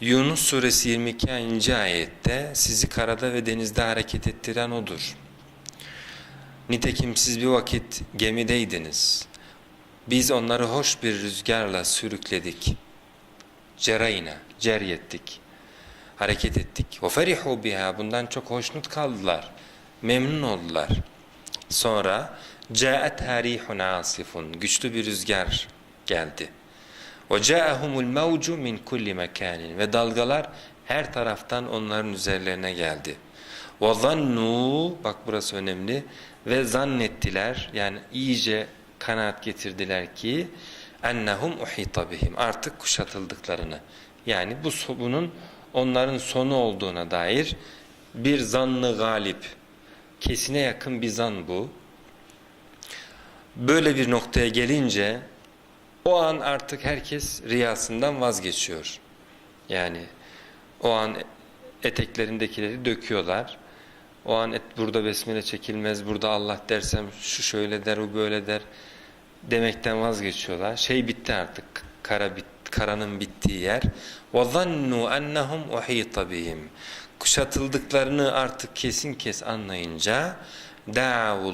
Yunus suresi 22. ayette sizi karada ve denizde hareket ettiren odur. Nitekim siz bir vakit gemideydiniz. Biz onları hoş bir rüzgarla sürükledik. Cerayna, ceryettik. Hareket ettik. وَفَرِحُوا biha Bundan çok hoşnut kaldılar. Memnun oldular. Sonra جَاءَتْهَا رِيحٌ عَاصِفٌ Güçlü bir rüzgar geldi. وَجَاءَهُمُ الْمَوْجُ مِنْ كُلِّ مَكَانٍ Ve dalgalar her taraftan onların üzerlerine geldi. وَظَنُّوا Bak burası önemli. Ve zannettiler yani iyice kanaat getirdiler ki ennehum uhita bihim artık kuşatıldıklarını. Yani bu bunun onların sonu olduğuna dair bir zannı galip. Kesine yakın bir zan bu. Böyle bir noktaya gelince o an artık herkes riyasından vazgeçiyor. Yani o an eteklerindekileri döküyorlar. O an et burada besmele çekilmez, burada Allah dersem şu şöyle der, o böyle der demekten vazgeçiyorlar. Şey bitti artık. Kara bit, karanın bittiği yer. وَظَنُّوا أَنَّهُمْ اُحِيطَ بِهِمْ Kuşatıldıklarını artık kesin kes anlayınca دَعَوُ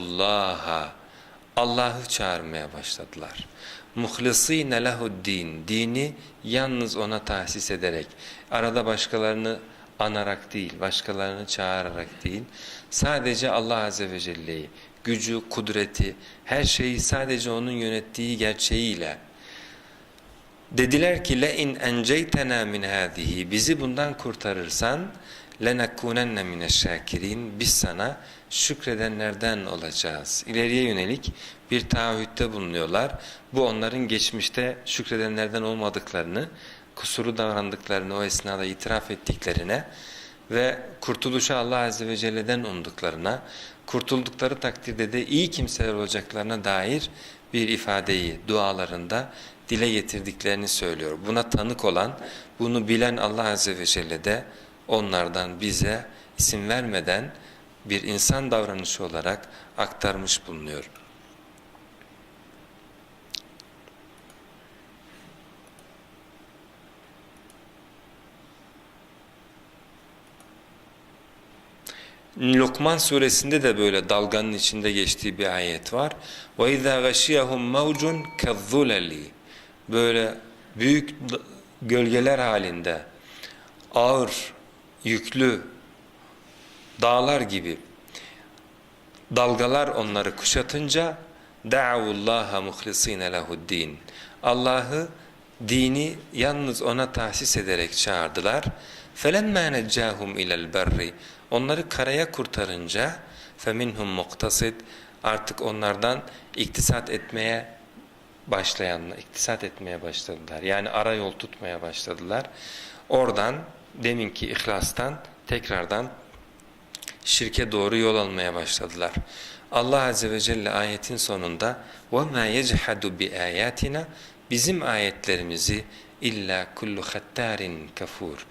Allah'ı çağırmaya başladılar. Muhlisine lehuddin, dini yalnız ona tahsis ederek, arada başkalarını anarak değil, başkalarını çağırarak değil, sadece Allah Azze ve Celle'yi, gücü, kudreti, her şeyi sadece O'nun yönettiği gerçeğiyle, Dediler ki le in enceytena min hadihi bizi bundan kurtarırsan lenekunenne mineşşakirin biz sana şükredenlerden olacağız. İleriye yönelik bir taahhütte bulunuyorlar. Bu onların geçmişte şükredenlerden olmadıklarını, kusuru davrandıklarını o esnada itiraf ettiklerine ve kurtuluşa Allah Azze ve Celle'den umduklarına, kurtuldukları takdirde de iyi kimseler olacaklarına dair bir ifadeyi dualarında dile getirdiklerini söylüyor. Buna tanık olan, bunu bilen Allah Azze ve Celle de onlardan bize isim vermeden bir insan davranışı olarak aktarmış bulunuyor. Lokman suresinde de böyle dalganın içinde geçtiği bir ayet var. وَاِذَا غَشِيَهُمْ مَوْجٌ كَذُّلَلِي Böyle büyük gölgeler halinde ağır, yüklü dağlar gibi dalgalar onları kuşatınca دَعَوُ اللّٰهَ مُخْلِص۪ينَ لَهُ الدِّينَ Allah'ı dini yalnız ona tahsis ederek çağırdılar. فَلَمَّا نَجَّاهُمْ اِلَى الْبَرِّ Onları karaya kurtarınca فَمِنْهُمْ مُقْتَصِدْ Artık onlardan iktisat etmeye başlayanlar, iktisat etmeye başladılar. Yani ara yol tutmaya başladılar. Oradan deminki ihlastan tekrardan şirke doğru yol almaya başladılar. Allah Azze ve Celle ayetin sonunda وَمَا يَجْحَدُ بِآيَاتِنَا Bizim ayetlerimizi illa kullu hattarin kafur.